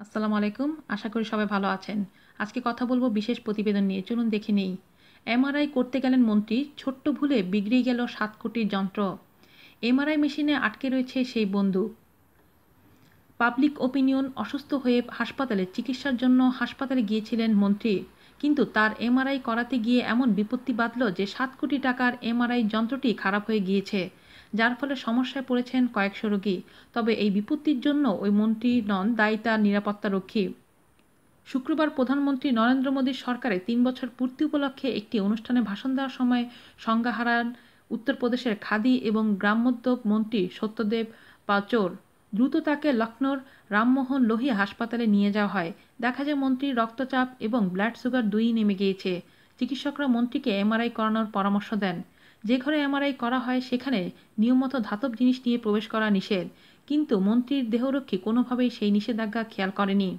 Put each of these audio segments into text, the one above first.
আসসালামু আলাইকুম, আশা করি সবাই ভালো আছেন। আজকে কথা বলব বিশেষ প্রতিবেদন নিয়ে, চলুন দেখে নেই। এমআরআই করতে গেলেন মন্ত্রী, ছোট্ট ভুলে বিগড়ে গেল সাত কোটির যন্ত্র। এমআরআই মেশিনে আটকে রয়েছে সেই বন্ধু পাবলিক ওপিনিয়ন, অসুস্থ হয়ে হাসপাতালে চিকিৎসার জন্য হাসপাতালে গিয়েছিলেন মন্ত্রী। কিন্তু তার এমআরআই করাতে গিয়ে এমন বিপত্তি বাঁধল যে সাত কোটি টাকার এমআরআই যন্ত্রটি খারাপ হয়ে গিয়েছে। যার ফলে সমস্যায় পড়েছেন কয়েকশো রোগী। তবে এই বিপত্তির জন্য ওই মন্ত্রী নন, দায়ী তার নিরাপত্তারক্ষী শুক্রবার প্রধানমন্ত্রী নরেন্দ্র মোদীর সরকারের তিন বছর পূর্তি উপলক্ষে একটি অনুষ্ঠানে ভাষণ দেওয়ার সময় সংজ্ঞা হারান উত্তরপ্রদেশের খাদি এবং গ্রামোদ্যোগ মন্ত্রী সত্যদেব পাচোর দ্রুত তাকে লখনৌর রামমোহন লোহিয়া হাসপাতালে নিয়ে যাওয়া হয়। দেখা যায় মন্ত্রীর রক্তচাপ এবং ব্লাড সুগার দুই নেমে গিয়েছে। চিকিৎসকরা মন্ত্রীকে এমআরআই করানোর পরামর্শ দেন। যে ঘরে এমআরআই করা হয় সেখানে নিয়মমতো ধাতব জিনিস নিয়ে প্রবেশ করা নিষেধ। কিন্তু মন্ত্রীর দেহরক্ষী কোনোভাবেই সেই নিষেধাজ্ঞা খেয়াল করেনি।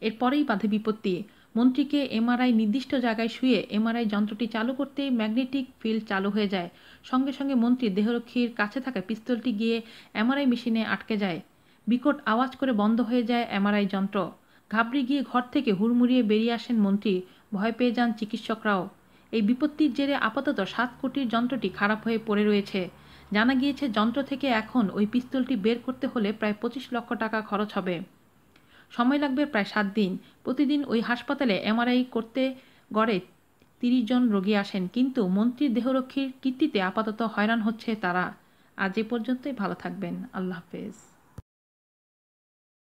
এরপরেই বাধে বিপত্তি। মন্ত্রীকে এমআরআই নির্দিষ্ট জায়গায় শুয়ে এমআরআই যন্ত্রটি চালু করতেই ম্যাগনেটিক ফিল্ড চালু হয়ে যায়। সঙ্গে সঙ্গে মন্ত্রী দেহরক্ষীর কাছে থাকা পিস্তলটি গিয়ে এমআরআই মেশিনে আটকে যায়। বিকট আওয়াজ করে বন্ধ হয়ে যায় এমআরআই যন্ত্র। ঘাবড়ে গিয়ে ঘর থেকে হুড়মুড়িয়ে বেরিয়ে আসেন মন্ত্রী। ভয় পেয়ে যান চিকিৎসকরাও। এই বিপত্তির জেরে আপাতত সাত কোটির যন্ত্রটি খারাপ হয়ে পড়ে রয়েছে। জানা গিয়েছে, যন্ত্র থেকে এখন ওই পিস্তলটি বের করতে হলে প্রায় পঁচিশ লক্ষ টাকা খরচ হবে। সময় লাগবে প্রায় সাত দিন। প্রতিদিন ওই হাসপাতালে এমআরআই করতে গড়ে তিরিশ জন রোগী আসেন, কিন্তু মন্ত্রীর দেহরক্ষীর কীর্তিতে আপাতত হয়রান হচ্ছে তারা। আজ এ পর্যন্তই, ভালো থাকবেন। আল্লাহ হাফেজ।